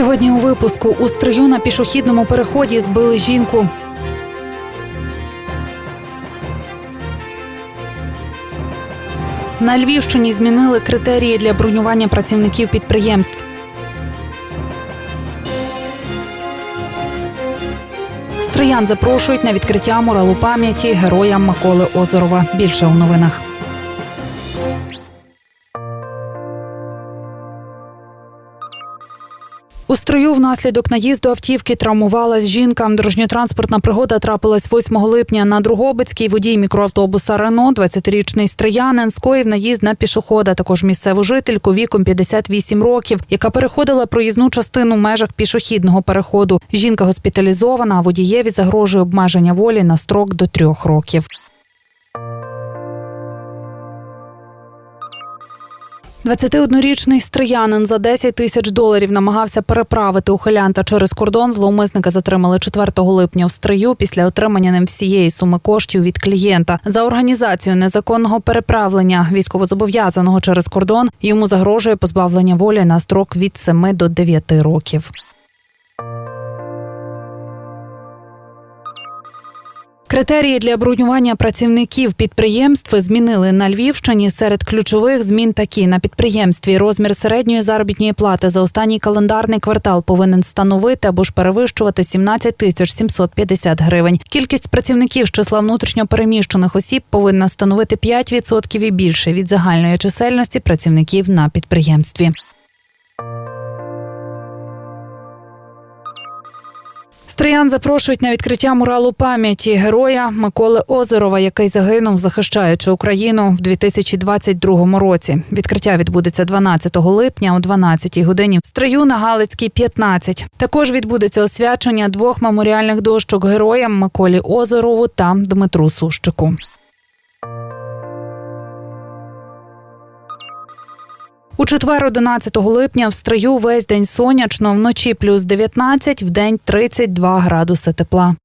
Сьогодні у випуску у стрию на пішохідному переході збили жінку. На Львівщині змінили критерії для бронювання працівників підприємств. Стриян запрошують на відкриття муралу пам'яті героям Миколи Озерова. Більше у новинах. У строю внаслідок наїзду автівки травмувалась жінка. Дорожньо-транспортна пригода трапилась 8 липня на Другобицькій. Водій мікроавтобуса Рено, 20-річний стриянин, скоїв наїзд на пішохода. Також місцеву жительку віком 58 років, яка переходила проїзну частину в межах пішохідного переходу. Жінка госпіталізована, а водієві загрожує обмеження волі на строк до трьох років. 21-річний стриянин за 10 тисяч доларів намагався переправити ухилянта через кордон. Зловмисника затримали 4 липня в стрию після отримання ним всієї суми коштів від клієнта. За організацію незаконного переправлення військовозобов'язаного через кордон йому загрожує позбавлення волі на строк від 7 до 9 років. Критерії для бронювання працівників підприємств змінили на Львівщині. Серед ключових змін такі на підприємстві розмір середньої заробітної плати за останній календарний квартал повинен становити або ж перевищувати 17 тисяч 750 гривень. Кількість працівників з числа внутрішньопереміщених осіб повинна становити 5% і більше від загальної чисельності працівників на підприємстві. Стриян запрошують на відкриття муралу пам'яті героя Миколи Озерова, який загинув, захищаючи Україну в 2022 році. Відкриття відбудеться 12 липня о 12 годині в стрию на Галицькій 15. Також відбудеться освячення двох меморіальних дощок героям Миколі Озерову та Дмитру Сущику. У четвер, 11 липня, в стрию весь день сонячно, вночі плюс 19, в день 32 градуси тепла.